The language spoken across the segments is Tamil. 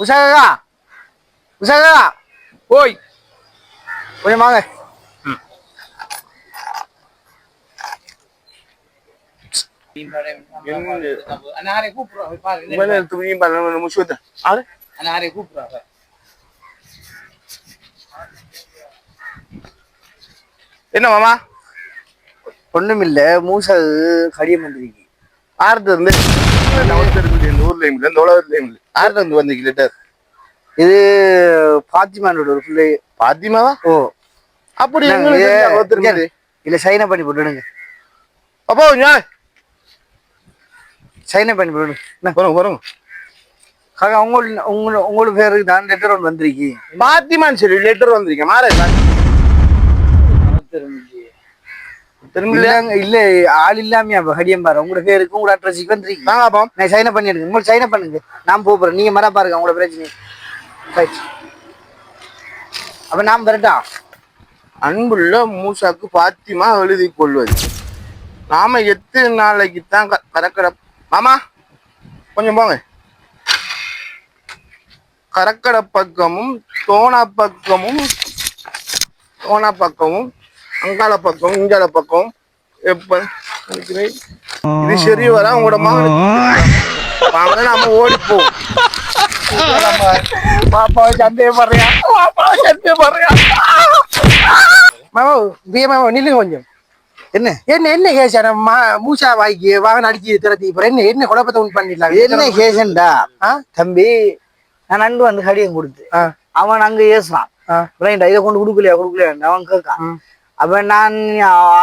உஷாகா உஷாகா ஓய். கொஞ்சம் வாங்க. என்ன மாமா? ஒண்ணுமில்ல மூசா கடியம் வந்திருக்கு ஆறுது இருந்து இந்த ஊர்லயும் இல்லை இந்த உலகத்துலயும் இல்லை ஆறுது வந்து லிட்டர் இது பாத்திமானோட ஒரு பிள்ளை. பாத்திமாவா? ஓ. அப்படி இல்ல சைனா பண்ணி போட்டுடுங்க. அப்போ சைனா பண்ணி என்ன? வரும் வரும் காக்கா உங்க உங்க உங்களுக்கு பேருக்கு தான் லெட்டர் ஒன்று வந்திருக்கு. பாத்திமான்னு சொல்லி லெட்டர் வந்திருக்கேன் மாற திரும்ப இல்ல. ஆள் இல்லாமையா? கடியம் பாரு உங்களோட பேருக்கு உங்களோட அட்ரஸுக்கு வந்திருக்கு வாங்க அப்போ நான் சைனா பண்ணிடுங்க. உங்களுக்கு சைனா பண்ணுங்க. நான் போறேன். நீங்க மர பாருங்க உங்களோட பிரச்சனை ரைட் அப்ப நான் வரட்டா? அன்புள்ள மூசாக்கு பாத்திமா எழுதி கொள்வது. நாம எத்தனை நாளைக்கு தான் க- கறக்கடை மாமா கொஞ்சம் போங்க. கரக்கடை பக்கமும் தோணா பக்கமும் தோணா பக்கமும் அங்காள பக்கம் இங்கால பக்கம். எப்ப. இது சரி வர உங்களோட வாங்க நாம ஓடி போவோம் பாப்பா சந்தேகப்படுறியா பாப்பா சந்தேகப்படுறியா மாமா பிய மாமா நில்லுங்க கொஞ்சம். என்ன? என்ன என்ன கேசான மூசா வாய்க்கு வாகனம் அடிச்சு திரட்டி இப்போ என்ன என்ன குழப்பத்தை உண்டு பண்ணிடலாம்? என்ன கேசன்டா? தம்பி நான் நண்டு வந்து கடியம் கொடுத்து. அவன் அங்க. ரைட்டா இதை கொண்டு கொடுக்கலையா கொடுக்கலையா அவன் கேட்கான். அப்ப நான்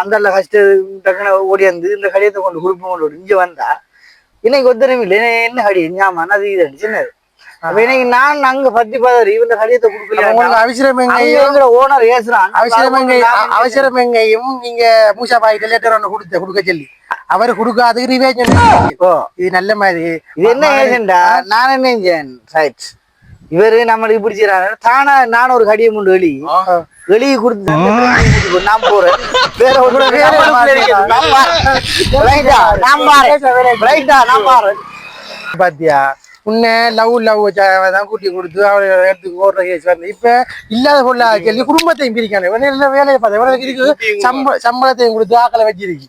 அந்த கஷ்ட டக்குனு ஓடியாந்து இந்த கடியத்தை கொண்டு கொடுப்போம் இங்க வந்தா இன்னைக்கு ஒத்தரம் இல்லை என்ன கடியம் ஞாபகம் அது இது சின்னது. அப்ப இன்னைக்கு நான் அங்க பத்தி பாதாரு இவன் கடியத்தை கொடுக்கலையா? உங்களுக்கு அவசரம் அங்க எங்கேயும் எங்கட ஓனர் ஏசுறான். அவசரம் எங்க? அவசரம் எங்கேயும் நீங்க மூசா பாய்க்கு லெட்டர் ஒன்று கொடுத்த கொடுக்க சொல்லி. அவர் கொடுக்காது ரிவேஜ் இது நல்ல மாதிரி. இது என்ன ஏஜெண்டா நான் என்ன ரைட் இவரு நம்மளுக்கு பிடிச்சிடறாங்க தானா நான் ஒரு கடியம் உண்டு வெளி வெளியே கொடுத்து நான் போறேன். வேற ஒரு பாத்தியா? உன்னை லவ் லவ் தான் கூட்டி கொடுத்து அவர் இடத்துக்கு ஓடுற கேஸ் வந்து. இப்ப இல்லாத பொருளா சொல்லி குடும்பத்தையும் பிரிக்கணும் வேலையை பார்த்த? இவனுக்கு இருக்கு சம்ப சம்பளத்தையும் கொடுத்து ஆக்களை வச்சிருக்கு.